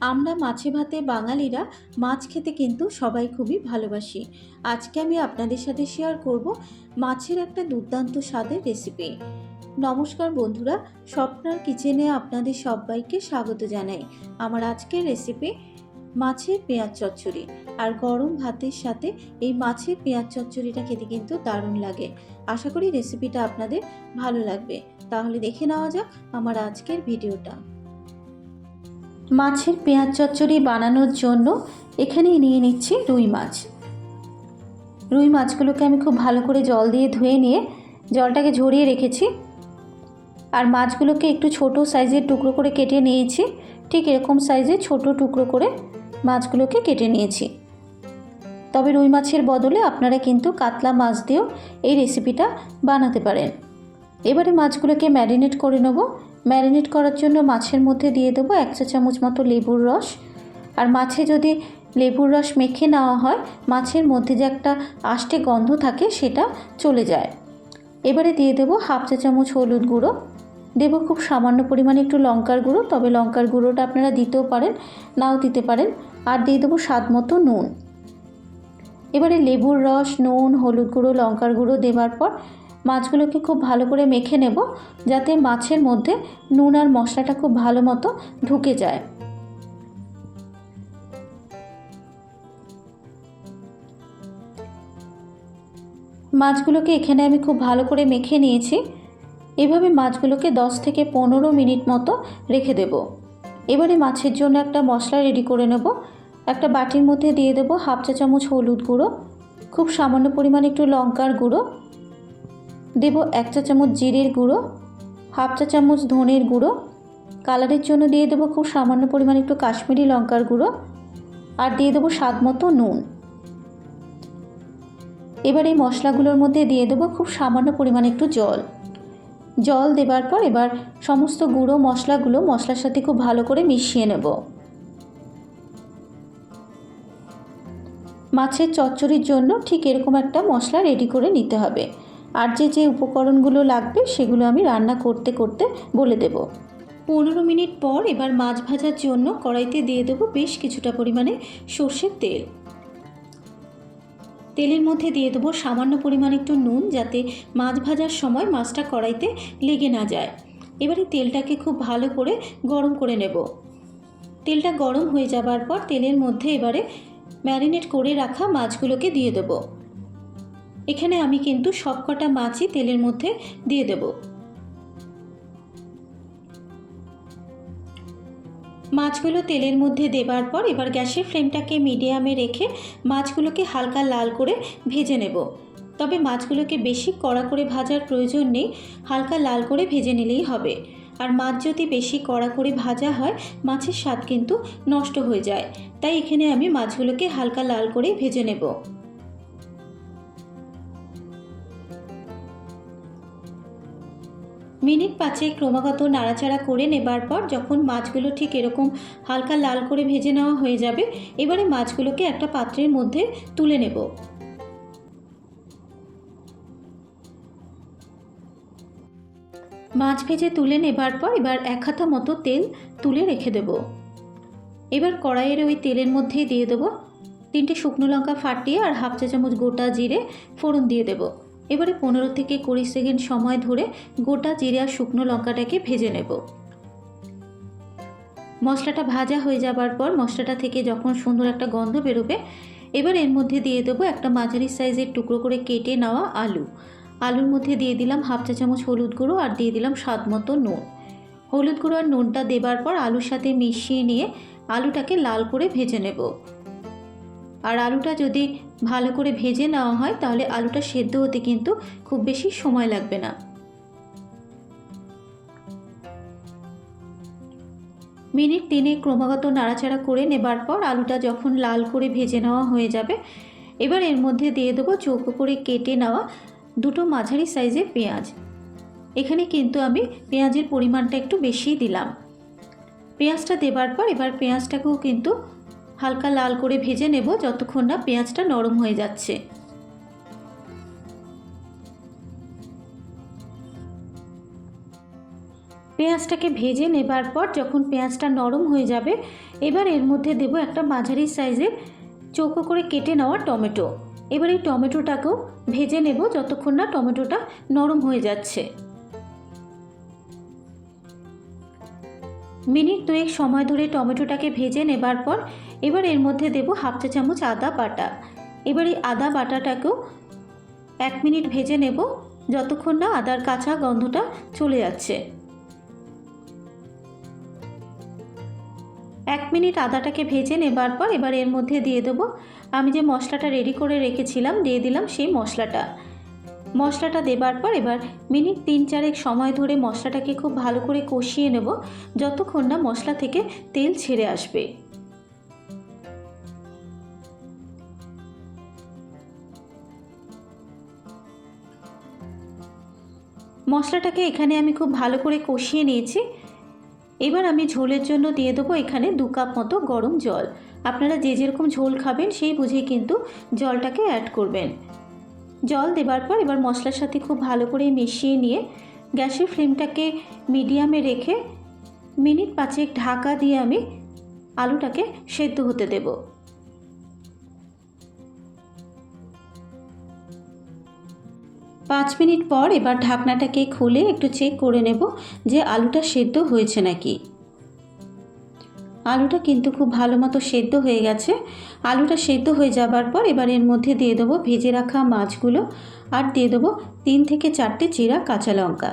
আমরা মাছে ভাতে বাঙালিরা মাছ খেতে কিন্তু সবাই খুবই ভালোবাসি। আজকে আমি আপনাদের সাথে শেয়ার করব মাছের একটা দুর্দান্ত স্বাদের রেসিপি নমস্কার বন্ধুরা, স্বপ্নার কিচেনে আপনাদের সবাইকে স্বাগত জানাই। আমার আজকের রেসিপি মাছের পেঁয়াজ চচ্চড়ি। আর গরম ভাতের সাথে এই মাছের পেঁয়াজ চচ্চড়িটা খেতে কিন্তু দারুণ লাগে। আশা করি রেসিপিটা আপনাদের ভালো লাগবে। তাহলে দেখে নেওয়া যাক আমার আজকের ভিডিওটা মাছের পেঁয়াজ চচ্চড়ি বানানোর জন্য এখানে নিয়ে নিচ্ছি রুই মাছ। রুই মাছগুলোকে আমি খুব ভালো করে জল দিয়ে ধুয়ে নিয়ে জলটাকে ঝরিয়ে রেখেছি। আর মাছগুলোকে একটু ছোট সাইজের টুকরো করে কেটে নিয়েছি। ঠিক এরকম সাইজের ছোট টুকরো করে মাছগুলোকে কেটে নিয়েছি। তবে রুই মাছের বদলে আপনারা কিন্তু কাতলা মাছ দিয়েও এই রেসিপিটা বানাতে পারেন। এবারে মাছগুলোকে ম্যারিনেট করে নেব। ম্যারিনেট করার জন্য মাছের মধ্যে দিয়ে দেবো এক চা চামচ মতো লেবুর রস। আর মাছে যদি লেবুর রস মেখে নেওয়া হয়, মাছের মধ্যে যে একটা আষ্টে গন্ধ থাকে সেটা চলে যায়। এবারে দিয়ে দেবো হাফ চা চামচ হলুদ গুঁড়ো। দেবো খুব সামান্য পরিমাণে একটু লঙ্কার গুঁড়ো, তবে লঙ্কার গুঁড়োটা আপনারা দিতেও পারেন, নাও দিতে পারেন। আর দিয়ে দেবো স্বাদ মতো নুন। এবারে লেবুর রস, নুন, হলুদ গুঁড়ো, লঙ্কার গুঁড়ো দেওয়ার পর মাছগুলোকে খুব ভালো করে মেখে নেব যাতে মাছের মধ্যে নুন আর মশলাটা খুব ভালো মতো ঢুকে যায়। মাছগুলোকে এখানে আমি খুব ভালো করে মেখে নিয়েছি। এভাবে মাছগুলোকে 10 থেকে পনেরো মিনিট মতো রেখে দেব। এবারে মাছের জন্য একটা মশলা রেডি করে নেব। একটা বাটির মধ্যে দিয়ে দেবো হাফ চা চামচ হলুদ গুঁড়ো, খুব সামান্য পরিমাণে একটু লঙ্কার গুঁড়ো দেব এক চা চামচ জিরের গুঁড়ো, হাফ চা চামচ ধনের গুঁড়ো কালারের জন্য দিয়ে দেবো খুব সামান্য পরিমাণে একটু কাশ্মীরি লঙ্কার গুঁড়ো আর দিয়ে দেবো স্বাদ মতো নুন। এবার এই মশলাগুলোর মধ্যে দিয়ে দেবো খুব সামান্য পরিমাণে একটু জল। জল দেবার পর এবার সমস্ত গুঁড়ো মশলাগুলো মশলার সাথে খুব ভালো করে মিশিয়ে নেব। মাছের চচ্চড়ির জন্য ঠিক এরকম একটা মশলা রেডি করে নিতে হবে। আর যে যে উপকরণগুলো লাগবে সেগুলো আমি রান্না করতে করতে বলে দেব। পনেরো মিনিট পর এবার মাছ ভাজার জন্য কড়াইতে দিয়ে দেবো বেশ কিছুটা পরিমাণে সর্ষের তেল। তেলের মধ্যে দিয়ে দেবো সামান্য পরিমাণ একটু নুন যাতে মাছ ভাজার সময় মাছটা কড়াইতে লেগে না যায়। এবারে তেলটাকে খুব ভালো করে গরম করে নেব। তেলটা গরম হয়ে যাবার পর তেলের মধ্যে এবারে ম্যারিনেট করে রাখা মাছগুলোকে দিয়ে দেবো। এখানে আমি কিন্তু সবকটা মাছই তেলের মধ্যে দিয়ে দেব। মাছগুলো তেলের মধ্যে দেবার পর এবার গ্যাসের ফ্লেমটাকে মিডিয়ামে রেখে মাছগুলোকে হালকা লাল করে ভেজে নেব। তবে মাছগুলোকে বেশি কড়া করে ভাজার প্রয়োজন নেই, হালকা লাল করে ভেজে নিলেই হবে। আর মাছ যদি বেশি কড়া করে ভাজা হয়, মাছের স্বাদ কিন্তু নষ্ট হয়ে যায়। তাই এখানে আমি মাছগুলোকে হালকা লাল করে ভেজে নেব। মিনিট পাঁচে ক্রমাগত নাড়াচাড়া করে নেবার পর যখন মাছগুলো ঠিক এরকম হালকা লাল করে ভেজে নেওয়া হয়ে যাবে, এবারে মাছগুলোকে একটা পাত্রের মধ্যে তুলে নেব। মাছ ভেজে তুলে নেবার পর এবার এক হাতা মতো তেল তুলে রেখে দেব। এবার কড়াইয়ের ওই তেলের মধ্যেই দিয়ে দেবো। তিনটে শুকনো লঙ্কা ফাটিয়ে আর হাফ চা চামচ গোটা জিরে ফোড়ন দিয়ে দেবো। এবারে পনেরো থেকে কুড়ি সেকেন্ড সময় ধরে গোটা জিরে শুকনো লঙ্কাটাকে ভেজে নেব। মশলাটা ভাজা হয়ে যাবার পর মশলাটা থেকে যখন সুন্দর একটা গন্ধ বেরোবে, এবার এর মধ্যে দিয়ে দেবো একটা মাঝারি সাইজের টুকরো করে কেটে নেওয়া আলু। আলুর মধ্যে দিয়ে দিলাম হাফ চা চামচ হলুদ গুঁড়ো আর দিয়ে দিলাম স্বাদ মতো নুন। হলুদ গুঁড়ো আর নুনটা দেবার পর আলুর সাথে মিশিয়ে নিয়ে আলুটাকে লাল করে ভেজে নেব। আর আলুটা যদি ভালো করে ভেজে নেওয়া হয়, তাহলে আলুটা সেদ্ধ হতে কিন্তু খুব বেশি সময় লাগবে না। মিনিট তিনে ক্রমাগত নাড়াচাড়া করে নেবার পর আলুটা যখন লাল করে ভেজে নেওয়া হয়ে যাবে, এবার এর মধ্যে দিয়ে দেবো চৌকো করে কেটে নেওয়া দুটো মাঝারি সাইজের পেঁয়াজ। এখানে কিন্তু আমি পেঁয়াজের পরিমাণটা একটু বেশিই দিলাম। পেঁয়াজটা দেবার পর এবার পেঁয়াজটাকেও কিন্তু হালকা লাল করে ভেজে নেব যতক্ষণ না পেঁয়াজটা নরম হয়ে যাচ্ছে। পেঁয়াজটাকে ভেজে নেবার পর যখন পেঁয়াজটা নরম হয়ে যাবে, এবার এর মধ্যে দেব একটা মাঝারি সাইজের চৌকো করে কেটে নেওয়া টমেটো। এবার এই টমেটোটাকেও ভেজে নেব যতক্ষণ না টমেটোটা নরম হয়ে যাচ্ছে। মিনিট দুয়েক সময় ধরে টমেটোটাকে ভেজে নেবার পর এবার এর মধ্যে দেব হাফ চা চামচ আদা বাটা। এবার এই আদা বাটাটাকেও এক মিনিট ভেজে নেব, যতক্ষণ না আদার কাঁচা গন্ধটা চলে যাচ্ছে এক মিনিট আদাটাকে ভেজে নেবার পর এবার এর মধ্যে দিয়ে দেবো, আমি যে মশলাটা রেডি করে রেখেছিলাম, দিয়ে দিলাম সেই মশলাটা। মশলাটা দেবার পর এবার মিনিট তিন চারেক সময় ধরে মশলাটাকে খুব ভালো করে কষিয়ে নেব, যতক্ষণ না মশলা থেকে তেল ছেড়ে আসবে। মশলাটাকে এখানে আমি খুব ভালো করে কষিয়ে নিয়েছি। এবার আমি ঝোলের জন্য দিয়ে দেবো এখানে দু কাপ মতো গরম জল। আপনারা যে যেরকম ঝোল খাবেন সেই বুঝেই কিন্তু জলটাকে অ্যাড করবেন। জল দেবার পর এবার মশলার সাথে খুব ভালো করে মিশিয়ে নিয়ে গ্যাসের ফ্লেমটাকে মিডিয়ামে রেখে মিনিট পাঁচেক ঢাকা দিয়ে আমি আলুটাকে সেদ্ধ হতে দেব। পাঁচ মিনিট পর এবার ঢাকনাটাকে খুলে একটু চেক করে নেব যে আলুটা সেদ্ধ হয়েছে নাকি। আলুটা কিন্তু খুব ভালো মতো সেদ্ধ হয়ে গেছে। আলুটা সেদ্ধ হয়ে যাবার পর এবার এর মধ্যে দিয়ে দেবো ভেজে রাখা মাছগুলো আর দিয়ে দেবো তিন থেকে চারটে চিরা কাঁচা লঙ্কা।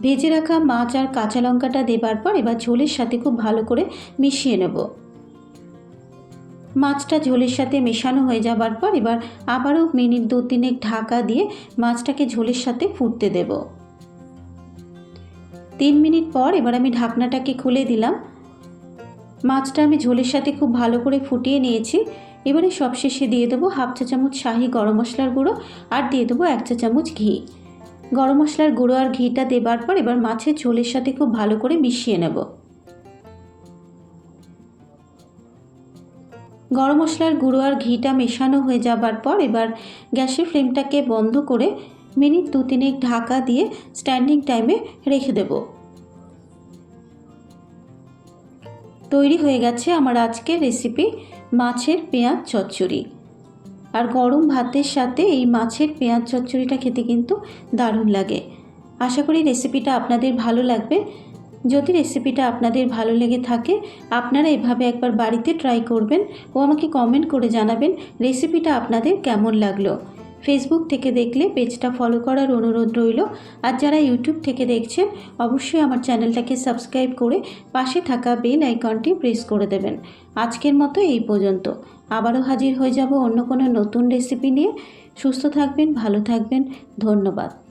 ভেজে রাখা মাছ আর কাঁচা লঙ্কাটা দেবার পর এবার ঝোলের সাথে খুব ভালো করে মিশিয়ে নেব। মাছটা ঝোলের সাথে মেশানো হয়ে যাবার পর এবার আবারও মিনিট দু তিনেক ঢাকা দিয়ে মাছটাকে ঝোলের সাথে ফুটতে দেবো। তিন মিনিট পর এবার আমি ঢাকনাটাকে খুলে দিলাম। মাছটা আমি ঝোলের সাথে খুব ভালো করে ফুটিয়ে নিয়েছি। এবারে সবশেষে দিয়ে দেবো হাফ চা চামচ শাহি গরম মশলার গুঁড়ো আর দিয়ে দেবো এক চা চামচ ঘি। গরম মশলার গুঁড়ো আর ঘিটা দেবার পর এবার মাছের ঝোলের সাথে খুব ভালো করে মিশিয়ে নেব। গরম মশলার গুঁড়ো আর ঘিটা মেশানো হয়ে যাবার পর এবার গ্যাসের ফ্লেমটাকে বন্ধ করে মিনিট দু তিনেক ঢাকা দিয়ে স্ট্যান্ডিং টাইমে রেখে দেব। তৈরি হয়ে গেছে আমার আজকের রেসিপি মাছের পেঁয়াজ চচ্চড়ি। আর গরম ভাতের সাথে এই মাছের পেঁয়াজ চচ্চড়িটা খেতে কিন্তু দারুণ লাগে। আশা করি রেসিপিটা আপনাদের ভালো লাগবে। যদি রেসিপিটা আপনাদের ভালো লেগে থাকে, আপনারা এভাবে একবার বাড়িতে ট্রাই করবেন ও আমাকে কমেন্ট করে জানাবেন রেসিপিটা আপনাদের কেমন লাগল। ফেসবুক থেকে দেখলে পেজটা ফলো করার অনুরোধ রইল। আর যারা ইউটিউব থেকে দেখছেন, অবশ্যই আমার চ্যানেলটাকে সাবস্ক্রাইব করে পাশে থাকা বেল আইকনটি প্রেস করে দেবেন। আজকের মতো এই পর্যন্ত। আবারও হাজির হয়ে যাব অন্য কোনো নতুন রেসিপি নিয়ে। সুস্থ থাকবেন, ভালো থাকবেন। ধন্যবাদ।